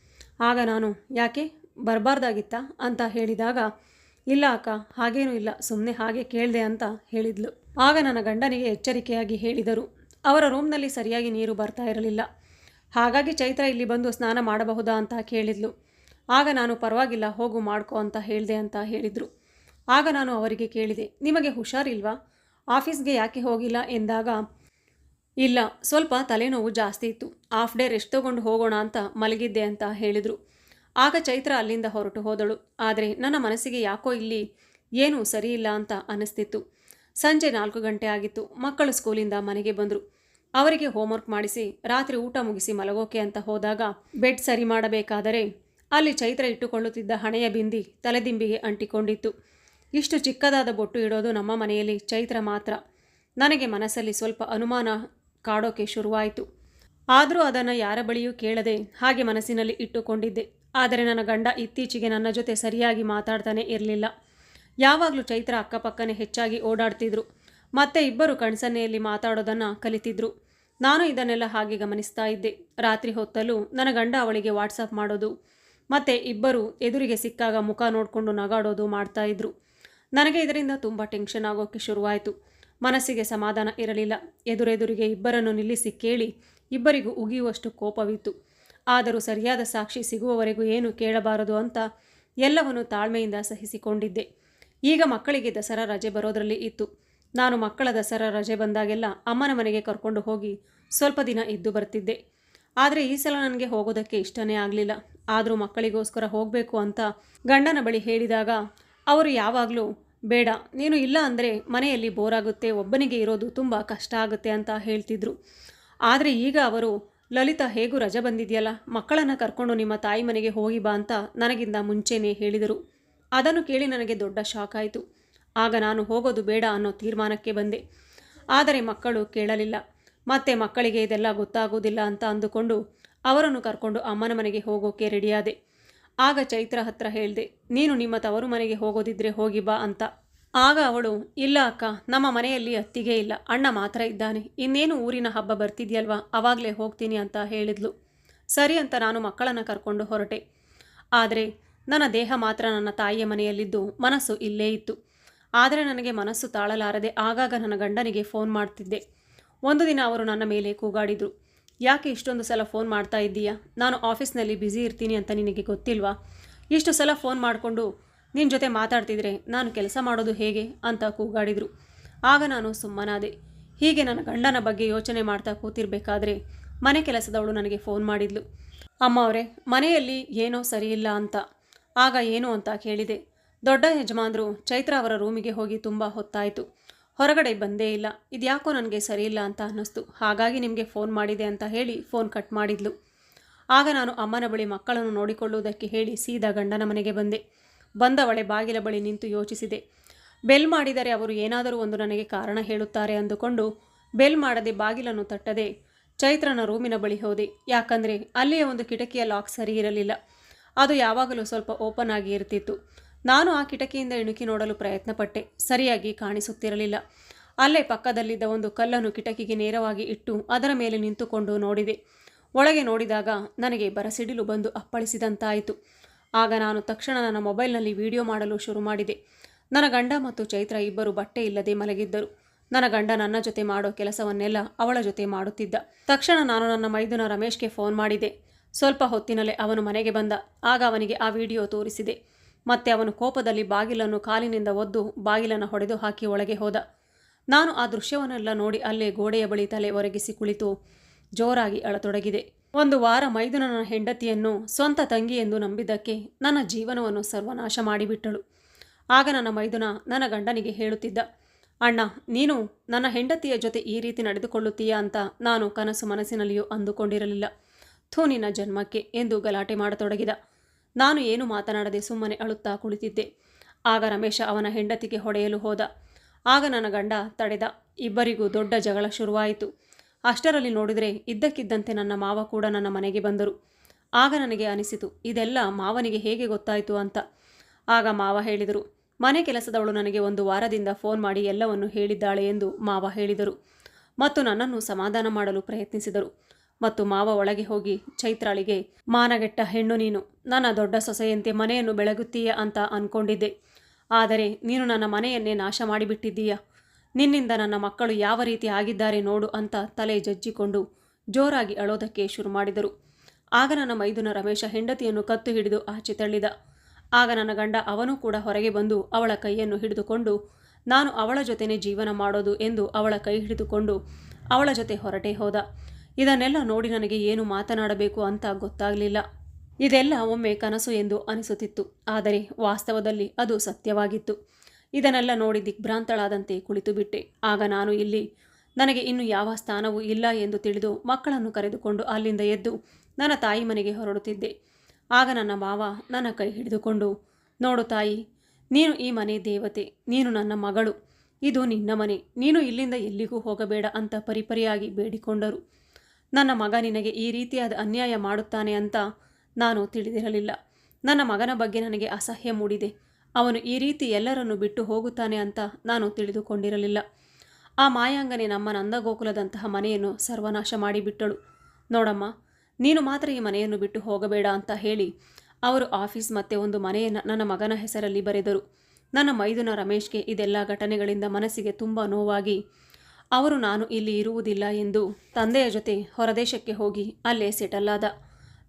ಆಗ ನಾನು, ಯಾಕೆ, ಬರಬಾರ್ದಾಗಿತ್ತಾ? ಅಂತ ಹೇಳಿದಾಗ, ಇಲ್ಲ ಅಕ್ಕ, ಹಾಗೇನೂ ಇಲ್ಲ ಸುಮ್ಮನೆ ಹಾಗೆ ಕೇಳಿದೆ ಅಂತ ಹೇಳಿದ್ಲು. ಆಗ ನನ್ನ ಗಂಡನಿಗೆ ಎಚ್ಚರಿಕೆಯಾಗಿ ಹೇಳಿದರು. ಅವರ ರೂಮ್ನಲ್ಲಿ ಸರಿಯಾಗಿ ನೀರು ಬರ್ತಾ ಇರಲಿಲ್ಲ. ಹಾಗಾಗಿ ಚೈತ್ರ ಇಲ್ಲಿ ಬಂದು ಸ್ನಾನ ಮಾಡಬಹುದಾ ಅಂತ ಕೇಳಿದ್ಲು. ಆಗ ನಾನು ಪರವಾಗಿಲ್ಲ, ಹೋಗು, ಮಾಡ್ಕೋ ಅಂತ ಹೇಳಿದೆ ಅಂತ ಹೇಳಿದರು. ಆಗ ನಾನು ಅವರಿಗೆ ಕೇಳಿದೆ, ನಿಮಗೆ ಹುಷಾರಿಲ್ವಾ? ಆಫೀಸ್ಗೆ ಯಾಕೆ ಹೋಗಿಲ್ಲ? ಎಂದಾಗ, ಇಲ್ಲ, ಸ್ವಲ್ಪ ತಲೆನೋವು ಜಾಸ್ತಿ ಇತ್ತು. ಹಾಫ್ ಡೇ ರೆಸ್ಟ್ ತಗೊಂಡು ಹೋಗೋಣ ಅಂತ ಮಲಗಿದ್ದೆ ಅಂತ ಹೇಳಿದರು. ಆಗ ಚೈತ್ರ ಅಲ್ಲಿಂದ ಹೊರಟು ಹೋದಳು. ಆದರೆ ನನ್ನ ಮನಸ್ಸಿಗೆ ಯಾಕೋ ಇಲ್ಲಿ ಏನೂ ಸರಿಯಿಲ್ಲ ಅಂತ ಅನಿಸ್ತಿತ್ತು ಸಂಜೆ ನಾಲ್ಕು ಗಂಟೆ ಆಗಿತ್ತು. ಮಕ್ಕಳು ಸ್ಕೂಲಿಂದ ಮನೆಗೆ ಬಂದರು. ಅವರಿಗೆ ಹೋಮ್ವರ್ಕ್ ಮಾಡಿಸಿ, ರಾತ್ರಿ ಊಟ ಮುಗಿಸಿ ಮಲಗೋಕೆ ಅಂತ ಹೋದಾಗ ಬೆಡ್ ಸರಿ ಮಾಡಬೇಕಾದರೆ ಅಲ್ಲಿ ಚೈತ್ರ ಇಟ್ಟುಕೊಳ್ಳುತ್ತಿದ್ದ ಹಣೆಯ ಬಿಂದಿ ತಲೆದಿಂಬಿಗೆ ಅಂಟಿಕೊಂಡಿತ್ತು. ಇಷ್ಟು ಚಿಕ್ಕದಾದ ಬೊಟ್ಟು ಇಡೋದು ನಮ್ಮ ಮನೆಯಲ್ಲಿ ಚೈತ್ರ ಮಾತ್ರ. ನನಗೆ ಮನಸ್ಸಲ್ಲಿ ಸ್ವಲ್ಪ ಅನುಮಾನ ಕಾಡೋಕೆ ಶುರುವಾಯಿತು. ಆದರೂ ಅದನ್ನು ಯಾರ ಬಳಿಯೂ ಕೇಳದೆ ಹಾಗೆ ಮನಸ್ಸಿನಲ್ಲಿ ಇಟ್ಟುಕೊಂಡಿದ್ದೆ. ಆದರೆ ನನ್ನ ಗಂಡ ಇತ್ತೀಚೆಗೆ ನನ್ನ ಜೊತೆ ಸರಿಯಾಗಿ ಮಾತಾಡ್ತಾನೆ ಇರಲಿಲ್ಲ. ಯಾವಾಗಲೂ ಚೈತ್ರ ಅಕ್ಕಪಕ್ಕನೆ ಹೆಚ್ಚಾಗಿ ಓಡಾಡ್ತಿದ್ರು. ಮತ್ತೆ ಇಬ್ಬರು ಕಣ್ಸನ್ನೆಯಲ್ಲಿ ಮಾತಾಡೋದನ್ನು ಕಲಿತಿದ್ರು. ನಾನು ಇದನ್ನೆಲ್ಲ ಹಾಗೆ ಗಮನಿಸ್ತಾ ಇದ್ದೆ. ರಾತ್ರಿ ಹೊತ್ತಲು ನನ್ನ ಗಂಡ ಅವಳಿಗೆ ವಾಟ್ಸಪ್ ಮಾಡೋದು, ಮತ್ತೆ ಇಬ್ಬರು ಎದುರಿಗೆ ಸಿಕ್ಕಾಗ ಮುಖ ನೋಡಿಕೊಂಡು ನಗಾಡೋದು ಮಾಡ್ತಾ ಇದ್ರು. ನನಗೆ ಇದರಿಂದ ತುಂಬ ಟೆನ್ಷನ್ ಆಗೋಕ್ಕೆ ಶುರುವಾಯಿತು. ಮನಸ್ಸಿಗೆ ಸಮಾಧಾನ ಇರಲಿಲ್ಲ. ಎದುರೆದುರಿಗೆ ಇಬ್ಬರನ್ನು ನಿಲ್ಲಿಸಿ ಕೇಳಿ ಇಬ್ಬರಿಗೂ ಉಗಿಯುವಷ್ಟು ಕೋಪವಿತ್ತು. ಆದರೂ ಸರಿಯಾದ ಸಾಕ್ಷಿ ಸಿಗುವವರೆಗೂ ಏನು ಕೇಳಬಾರದು ಅಂತ ಎಲ್ಲವನ್ನು ತಾಳ್ಮೆಯಿಂದ ಸಹಿಸಿಕೊಂಡಿದ್ದೆ. ಈಗ ಮಕ್ಕಳಿಗೆ ದಸರಾ ರಜೆ ಬರೋದರಲ್ಲಿ ಇತ್ತು. ನಾನು ಮಕ್ಕಳ ದಸರಾ ರಜೆ ಬಂದಾಗೆಲ್ಲ ಅಮ್ಮನ ಮನೆಗೆ ಕರ್ಕೊಂಡು ಹೋಗಿ ಸ್ವಲ್ಪ ದಿನ ಇದ್ದು ಬರ್ತಿದ್ದೆ. ಆದರೆ ಈ ಸಲ ನನಗೆ ಹೋಗೋದಕ್ಕೆ ಇಷ್ಟನೇ ಆಗಲಿಲ್ಲ. ಆದರೂ ಮಕ್ಕಳಿಗೋಸ್ಕರ ಹೋಗಬೇಕು ಅಂತ ಗಂಡನ ಬಳಿ ಹೇಳಿದಾಗ, ಅವರು ಯಾವಾಗಲೂ, ಬೇಡ, ನೀನು ಇಲ್ಲ ಅಂದರೆ ಮನೆಯಲ್ಲಿ ಬೋರಾಗುತ್ತೆ, ಒಬ್ಬನಿಗೆ ಇರೋದು ತುಂಬ ಕಷ್ಟ ಆಗುತ್ತೆ ಅಂತ ಹೇಳ್ತಿದ್ರು. ಆದರೆ ಈಗ ಅವರು, ಲಲಿತಾ, ಹೇಗೂ ರಜೆ ಬಂದಿದೆಯಲ್ಲ? ಮಕ್ಕಳನ್ನು ಕರ್ಕೊಂಡು ನಿಮ್ಮ ತಾಯಿ ಮನೆಗೆ ಹೋಗಿ ಬಾ ಅಂತ ನನಗಿಂತ ಮುಂಚೆನೇ ಹೇಳಿದರು. ಅದನ್ನು ಕೇಳಿ ನನಗೆ ದೊಡ್ಡ ಶಾಕ್ ಆಯಿತು. ಆಗ ನಾನು ಹೋಗೋದು ಬೇಡ ಅನ್ನೋ ತೀರ್ಮಾನಕ್ಕೆ ಬಂದೆ. ಆದರೆ ಮಕ್ಕಳು ಕೇಳಲಿಲ್ಲ. ಮತ್ತೆ ಮಕ್ಕಳಿಗೆ ಇದೆಲ್ಲ ಗೊತ್ತಾಗೋದಿಲ್ಲ ಅಂತ ಅಂದುಕೊಂಡು ಅವರನ್ನು ಕರ್ಕೊಂಡು ಅಮ್ಮನ ಮನೆಗೆ ಹೋಗೋಕೆ ರೆಡಿಯಾದೆ. ಆಗ ಚೈತ್ರ ಹತ್ರ ಹೇಳಿದೆ, ನೀನು ನಿಮ್ಮ ತವರು ಮನೆಗೆ ಹೋಗೋದಿದ್ರೆ ಹೋಗಿ ಬಾ ಅಂತ. ಆಗ ಅವಳು, ಇಲ್ಲ ಅಕ್ಕ, ನಮ್ಮ ಮನೆಯಲ್ಲಿ ಅತ್ತಿಗೆ ಇಲ್ಲ. ಅಣ್ಣ ಮಾತ್ರ ಇದ್ದಾನೆ. ಇನ್ನೇನು ಊರಿನ ಹಬ್ಬ ಬರ್ತಿದ್ಯಲ್ವಾ? ಅವಾಗಲೇ ಹೋಗ್ತೀನಿ ಅಂತ ಹೇಳಿದ್ಲು. ಸರಿ ಅಂತ ನಾನು ಮಕ್ಕಳನ್ನು ಕರ್ಕೊಂಡು ಹೊರಟೆ. ಆದರೆ ನನ್ನ ದೇಹ ಮಾತ್ರ ನನ್ನ ತಾಯಿಯ ಮನೆಯಲ್ಲಿದ್ದು ಮನಸ್ಸು ಇಲ್ಲೇ ಇತ್ತು. ಆದರೆ ನನಗೆ ಮನಸ್ಸು ತಾಳಲಾರದೆ ಆಗಾಗ ನನ್ನ ಗಂಡನಿಗೆ ಫೋನ್ ಮಾಡ್ತಿದ್ದೆ. ಒಂದು ದಿನ ಅವರು ನನ್ನ ಮೇಲೆ ಕೂಗಾಡಿದರು. ಯಾಕೆ ಇಷ್ಟೊಂದು ಸಲ ಫೋನ್ ಮಾಡ್ತಾ ಇದ್ದೀಯಾ? ನಾನು ಆಫೀಸ್ನಲ್ಲಿ ಬ್ಯುಸಿ ಇರ್ತೀನಿ ಅಂತ ನಿನಗೆ ಗೊತ್ತಿಲ್ವಾ? ಇಷ್ಟು ಸಲ ಫೋನ್ ಮಾಡಿಕೊಂಡು ನಿನ್ನ ಜೊತೆ ಮಾತಾಡ್ತಿದ್ರೆ ನಾನು ಕೆಲಸ ಮಾಡೋದು ಹೇಗೆ? ಅಂತ ಕೂಗಾಡಿದರು. ಆಗ ನಾನು ಸುಮ್ಮನಾದೆ. ಹೀಗೆ ನನ್ನ ಗಂಡನ ಬಗ್ಗೆ ಯೋಚನೆ ಮಾಡ್ತಾ ಕೂತಿರ್ಬೇಕಾದ್ರೆ ಮನೆ ಕೆಲಸದವಳು ನನಗೆ ಫೋನ್ ಮಾಡಿದ್ಲು. ಅಮ್ಮ ಅವರೇ, ಮನೆಯಲ್ಲಿ ಏನೋ ಸರಿಯಿಲ್ಲ ಅಂತ. ಆಗ ಏನು ಅಂತ ಕೇಳಿದೆ. ದೊಡ್ಡ ಯಜಮಾನರು ಚೈತ್ರ ಅವರ ರೂಮಿಗೆ ಹೋಗಿ ತುಂಬ ಹೊತ್ತಾಯಿತು. ಹೊರಗಡೆ ಬಂದೇ ಇಲ್ಲ. ಇದ್ಯಾಕೋ ನನಗೆ ಸರಿಯಿಲ್ಲ ಅಂತ ಅನ್ನಿಸ್ತು. ಹಾಗಾಗಿ ನಿಮಗೆ ಫೋನ್ ಮಾಡಿದೆ ಅಂತ ಹೇಳಿ ಫೋನ್ ಕಟ್ ಮಾಡಿದ್ಲು. ಆಗ ನಾನು ಅಮ್ಮನ ಬಳಿ ಮಕ್ಕಳನ್ನು ನೋಡಿಕೊಳ್ಳುವುದಕ್ಕೆ ಹೇಳಿ ಸೀದಾ ಗಂಡನ ಮನೆಗೆ ಬಂದೆ. ಬಂದವಳೆ ಬಾಗಿಲ ಬಳಿ ನಿಂತು ಯೋಚಿಸಿದೆ. ಬೆಲ್ ಮಾಡಿದರೆ ಅವರು ಏನಾದರೂ ಒಂದು ನನಗೆ ಕಾರಣ ಹೇಳುತ್ತಾರೆ ಅಂದುಕೊಂಡು ಬೆಲ್ ಮಾಡದೆ ಬಾಗಿಲನ್ನು ತಟ್ಟದೆ ಚೈತ್ರನ ರೂಮಿನ ಬಳಿ ಹೋದೆ. ಯಾಕಂದರೆ ಅಲ್ಲಿಯ ಒಂದು ಕಿಟಕಿಯ ಲಾಕ್ ಸರಿ ಇರಲಿಲ್ಲ. ಅದು ಯಾವಾಗಲೂ ಸ್ವಲ್ಪ ಓಪನ್ ಆಗಿ ಇರ್ತಿತ್ತು. ನಾನು ಆ ಕಿಟಕಿಯಿಂದ ಇಣುಕಿ ನೋಡಲು ಪ್ರಯತ್ನಪಟ್ಟೆ. ಸರಿಯಾಗಿ ಕಾಣಿಸುತ್ತಿರಲಿಲ್ಲ. ಅಲ್ಲೇ ಪಕ್ಕದಲ್ಲಿದ್ದ ಒಂದು ಕಲ್ಲನ್ನು ಕಿಟಕಿಗೆ ನೇರವಾಗಿ ಇಟ್ಟು ಅದರ ಮೇಲೆ ನಿಂತುಕೊಂಡು ನೋಡಿದೆ. ಒಳಗೆ ನೋಡಿದಾಗ ನನಗೆ ಬರಸಿಡಿಲು ಬಂದು ಅಪ್ಪಳಿಸಿದಂತಾಯಿತು. ಆಗ ನಾನು ತಕ್ಷಣ ನನ್ನ ಮೊಬೈಲ್ನಲ್ಲಿ ವಿಡಿಯೋ ಮಾಡಲು ಶುರು ಮಾಡಿದೆ. ನನ್ನ ಗಂಡ ಮತ್ತು ಚೈತ್ರ ಇಬ್ಬರು ಬಟ್ಟೆ ಇಲ್ಲದೆ ಮಲಗಿದ್ದರು. ನನ್ನ ಗಂಡ ನನ್ನ ಜೊತೆ ಮಾಡೋ ಕೆಲಸವನ್ನೆಲ್ಲ ಅವಳ ಜೊತೆ ಮಾಡುತ್ತಿದ್ದ. ತಕ್ಷಣ ನಾನು ನನ್ನ ಮೈದುನ ರಮೇಶ್ಗೆ ಫೋನ್ ಮಾಡಿದೆ. ಸ್ವಲ್ಪ ಹೊತ್ತಿನಲ್ಲೇ ಅವನು ಮನೆಗೆ ಬಂದ. ಆಗ ಅವನಿಗೆ ಆ ವಿಡಿಯೋ ತೋರಿಸಿದೆ. ಮತ್ತೆ ಅವನು ಕೋಪದಲ್ಲಿ ಬಾಗಿಲನ್ನು ಕಾಲಿನಿಂದ ಒದ್ದು ಬಾಗಿಲನ್ನು ಹೊಡೆದು ಹಾಕಿ ಒಳಗೆ ಹೋದ. ನಾನು ಆ ದೃಶ್ಯವನ್ನೆಲ್ಲ ನೋಡಿ ಅಲ್ಲೇ ಗೋಡೆಯ ಬಳಿ ತಲೆ ಒರಗಿಸಿ ಕುಳಿತು ಜೋರಾಗಿ ಅಳತೊಡಗಿದೆ. ಒಂದು ವಾರ ಮೈದುನನ ಹೆಂಡತಿಯನ್ನು, ಸ್ವಂತ ತಂಗಿ ಎಂದು ನಂಬಿದ್ದಕ್ಕೆ ನನ್ನ ಜೀವನವನ್ನು ಸರ್ವನಾಶ ಮಾಡಿಬಿಟ್ಟಳು. ಆಗ ನನ್ನ ಮೈದುನ ನನ್ನ ಗಂಡನಿಗೆ ಹೇಳುತ್ತಿದ್ದ, ಅಣ್ಣ, ನೀನು ನನ್ನ ಹೆಂಡತಿಯ ಜೊತೆ ಈ ರೀತಿ ನಡೆದುಕೊಳ್ಳುತ್ತೀಯಾ ಅಂತ ನಾನು ಕನಸು ಮನಸ್ಸಿನಲ್ಲಿಯೂ ಅಂದುಕೊಂಡಿರಲಿಲ್ಲ. ಥೂ ಜನ್ಮಕ್ಕೆ ಎಂದು ಗಲಾಟೆ ಮಾಡತೊಡಗಿದ. ನಾನು ಏನು ಮಾತನಾಡದೆ ಸುಮ್ಮನೆ ಅಳುತ್ತಾ ಕುಳಿತಿದ್ದೆ. ಆಗ ರಮೇಶ ಅವನ ಹೆಂಡತಿಗೆ ಹೊಡೆಯಲು ಹೋದ. ಆಗ ನನ್ನ ಗಂಡ ತಡೆದ. ಇಬ್ಬರಿಗೂ ದೊಡ್ಡ ಜಗಳ ಶುರುವಾಯಿತು. ಅಷ್ಟರಲ್ಲಿ ನೋಡಿದರೆ ಇದ್ದಕ್ಕಿದ್ದಂತೆ ನನ್ನ ಮಾವ ಕೂಡ ನನ್ನ ಮನೆಗೆ ಬಂದರು. ಆಗ ನನಗೆ ಅನಿಸಿತು, ಇದೆಲ್ಲ ಮಾವನಿಗೆ ಹೇಗೆ ಗೊತ್ತಾಯಿತು ಅಂತ. ಆಗ ಮಾವ ಹೇಳಿದರು, ಮನೆ ಕೆಲಸದವಳು ನನಗೆ ಒಂದು ವಾರದಿಂದ ಫೋನ್ ಮಾಡಿ ಎಲ್ಲವನ್ನು ಹೇಳಿದ್ದಾಳೆ ಎಂದು ಮಾವ ಹೇಳಿದರು ಮತ್ತು ನನ್ನನ್ನು ಸಮಾಧಾನ ಮಾಡಲು ಪ್ರಯತ್ನಿಸಿದರು. ಮತ್ತು ಮಾವ ಒಳಗೆ ಹೋಗಿ ಚೈತ್ರಾಳಿಗೆ, ಮಾನಗೆಟ್ಟ ಹೆಣ್ಣು ನೀನು, ನನ್ನ ದೊಡ್ಡ ಸೊಸೆಯಂತೆ ಮನೆಯನ್ನು ಬೆಳಗುತ್ತೀಯ ಅಂತ ಅನ್ಕೊಂಡಿದ್ದೆ. ಆದರೆ ನೀನು ನನ್ನ ಮನೆಯನ್ನೇ ನಾಶ ಮಾಡಿಬಿಟ್ಟಿದ್ದೀಯ. ನಿನ್ನಿಂದ ನನ್ನ ಮಕ್ಕಳು ಯಾವ ರೀತಿ ಆಗಿದ್ದಾರೆ ನೋಡು ಅಂತ ತಲೆ ಜಜ್ಜಿಕೊಂಡು ಜೋರಾಗಿ ಅಳೋದಕ್ಕೆ ಶುರು ಮಾಡಿದರು. ಆಗ ನನ್ನ ಮೈದುನ ರಮೇಶ ಹೆಂಡತಿಯನ್ನು ಕತ್ತು ಹಿಡಿದು ಆಚೆ ತಳ್ಳಿದ. ಆಗ ನನ್ನ ಗಂಡ ಅವನೂ ಕೂಡ ಹೊರಗೆ ಬಂದು ಅವಳ ಕೈಯನ್ನು ಹಿಡಿದುಕೊಂಡು, ನಾನು ಅವಳ ಜೊತೆನೇ ಜೀವನ ಮಾಡೋದು ಎಂದು ಅವಳ ಕೈ ಹಿಡಿದುಕೊಂಡು ಅವಳ ಜೊತೆ ಹೊರಟೇ ಹೋದ. ಇದನ್ನೆಲ್ಲ ನೋಡಿ ನನಗೆ ಏನು ಮಾತನಾಡಬೇಕು ಅಂತ ಗೊತ್ತಾಗಲಿಲ್ಲ. ಇದೆಲ್ಲ ಒಮ್ಮೆ ಕನಸು ಎಂದು ಅನಿಸುತ್ತಿತ್ತು. ಆದರೆ ವಾಸ್ತವದಲ್ಲಿ ಅದು ಸತ್ಯವಾಗಿತ್ತು. ಇದನ್ನೆಲ್ಲ ನೋಡಿ ದಿಗ್ಭ್ರಾಂತಳಾದಂತೆ ಕುಳಿತು ಬಿಟ್ಟೆ. ಆಗ ನಾನು ಇಲ್ಲಿ, ನನಗೆ ಇನ್ನು ಯಾವ ಸ್ಥಾನವೂ ಇಲ್ಲ ಎಂದು ತಿಳಿದು ಮಕ್ಕಳನ್ನು ಕರೆದುಕೊಂಡು ಅಲ್ಲಿಂದ ಎದ್ದು ನನ್ನ ತಾಯಿ ಮನೆಗೆ ಹೊರಡುತ್ತಿದ್ದೆ. ಆಗ ನನ್ನ ಮಾವ ನನ್ನ ಕೈ ಹಿಡಿದುಕೊಂಡು, ನೋಡು ತಾಯಿ, ನೀನು ಈ ಮನೆ ದೇವತೆ, ನೀನು ನನ್ನ ಮಗಳು. ಇದು ನಿನ್ನ ಮನೆ. ನೀನು ಇಲ್ಲಿಂದ ಎಲ್ಲಿಗೂ ಹೋಗಬೇಡ ಅಂತ ಪರಿಪರಿಯಾಗಿ ಬೇಡಿಕೊಂಡರು. ನನ್ನ ಮಗ ನಿನಗೆ ಈ ರೀತಿಯಾದ ಅನ್ಯಾಯ ಮಾಡುತ್ತಾನೆ ಅಂತ ನಾನು ತಿಳಿದಿರಲಿಲ್ಲ. ನನ್ನ ಮಗನ ಬಗ್ಗೆ ನನಗೆ ಅಸಹ್ಯ ಮೂಡಿದೆ. ಅವನು ಈ ರೀತಿ ಎಲ್ಲರನ್ನು ಬಿಟ್ಟು ಹೋಗುತ್ತಾನೆ ಅಂತ ನಾನು ತಿಳಿದುಕೊಂಡಿರಲಿಲ್ಲ. ಆ ಮಾಯಾಂಗನೆ ನಮ್ಮ ನಂದಗೋಕುಲದಂತಹ ಮನೆಯನ್ನು ಸರ್ವನಾಶ ಮಾಡಿಬಿಟ್ಟಳು. ನೋಡಮ್ಮ, ನೀನು ಮಾತ್ರ ಈ ಮನೆಯನ್ನು ಬಿಟ್ಟು ಹೋಗಬೇಡ ಅಂತ ಹೇಳಿ ಅವರು ಆಫೀಸ್ ಮತ್ತೆ ಒಂದು ಮನೆಯನ್ನು ನನ್ನ ಮಗನ ಹೆಸರಲ್ಲಿ ಬರೆದರು. ನನ್ನ ಮೈದುನ ರಮೇಶ್ಗೆ ಇದೆಲ್ಲ ಘಟನೆಗಳಿಂದ ಮನಸ್ಸಿಗೆ ತುಂಬ ನೋವಾಗಿ ಅವರು ನಾನು ಇಲ್ಲಿ ಇರುವುದಿಲ್ಲ ಎಂದು ತಂದೆಯ ಜೊತೆ ಹೊರದೇಶಕ್ಕೆ ಹೋಗಿ ಅಲ್ಲೇ ಸೆಟಲ್ ಆದ.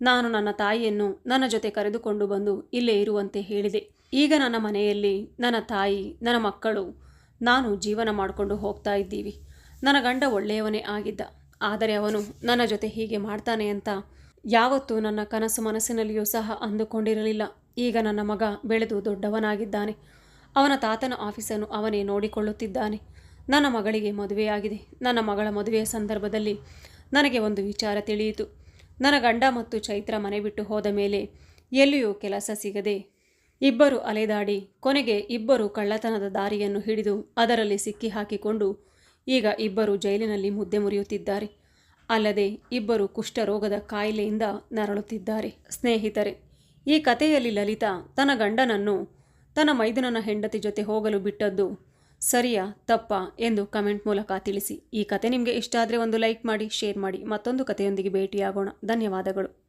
ನಾನು ನನ್ನ ತಾಯಿಯನ್ನು ನನ್ನ ಜೊತೆ ಕರೆದುಕೊಂಡು ಬಂದು ಇಲ್ಲೇ ಇರುವಂತೆ ಹೇಳಿದೆ. ಈಗ ನನ್ನ ಮನೆಯಲ್ಲಿ ನನ್ನ ತಾಯಿ, ನನ್ನ ಮಕ್ಕಳು, ನಾನು ಜೀವನ ಮಾಡಿಕೊಂಡು ಹೋಗ್ತಾ ಇದ್ದೀವಿ. ನನ್ನ ಗಂಡ ಒಳ್ಳೆಯವನೇ ಆಗಿದ್ದ. ಆದರೆ ಅವನು ನನ್ನ ಜೊತೆ ಹೀಗೆ ಮಾಡ್ತಾನೆ ಅಂತ ಯಾವತ್ತೂ ನನ್ನ ಕನಸು ಮನಸ್ಸಿನಲ್ಲಿಯೂ ಸಹ ಅಂದುಕೊಂಡಿರಲಿಲ್ಲ. ಈಗ ನನ್ನ ಮಗ ಬೆಳೆದು ದೊಡ್ಡವನಾಗಿದ್ದಾನೆ. ಅವನ ತಾತನ ಆಫೀಸನ್ನು ಅವನೇ ನೋಡಿಕೊಳ್ಳುತ್ತಿದ್ದಾನೆ. ನನ್ನ ಮಗಳಿಗೆ ಮದುವೆಯಾಗಿದೆ. ನನ್ನ ಮಗಳ ಮದುವೆಯ ಸಂದರ್ಭದಲ್ಲಿ ನನಗೆ ಒಂದು ವಿಚಾರ ತಿಳಿಯಿತು. ನನ್ನ ಗಂಡ ಮತ್ತು ಚೈತ್ರ ಮನೆ ಬಿಟ್ಟು ಹೋದ ಮೇಲೆ ಎಲ್ಲಿಯೂ ಕೆಲಸ ಸಿಗದೆ ಇಬ್ಬರು ಅಲೆದಾಡಿ ಕೊನೆಗೆ ಇಬ್ಬರು ಕಳ್ಳತನದ ದಾರಿಯನ್ನು ಹಿಡಿದು ಅದರಲ್ಲಿ ಸಿಕ್ಕಿ ಹಾಕಿಕೊಂಡು ಈಗ ಇಬ್ಬರು ಜೈಲಿನಲ್ಲಿ ಮುದ್ದೆ ಮುರಿಯುತ್ತಿದ್ದಾರೆ. ಅಲ್ಲದೆ ಇಬ್ಬರು ಕುಷ್ಠರೋಗದ ಕಾಯಿಲೆಯಿಂದ ನರಳುತ್ತಿದ್ದಾರೆ. ಸ್ನೇಹಿತರೆ, ಈ ಕಥೆಯಲ್ಲಿ ಲಲಿತಾ ತನ್ನ ಗಂಡನನ್ನು ತನ್ನ ಮೈದುನನ ಹೆಂಡತಿ ಜೊತೆ ಹೋಗಲು ಬಿಟ್ಟದ್ದು ಸರಿಯಾ, ತಪ್ಪಾ ಎಂದು ಕಮೆಂಟ್ ಮೂಲಕ ತಿಳಿಸಿ. ಈ ಕತೆ ನಿಮಗೆ ಇಷ್ಟ ಆದರೆ ಒಂದು ಲೈಕ್ ಮಾಡಿ, ಶೇರ್ ಮಾಡಿ. ಮತ್ತೊಂದು ಕಥೆಯೊಂದಿಗೆ ಭೇಟಿಯಾಗೋಣ. ಧನ್ಯವಾದಗಳು.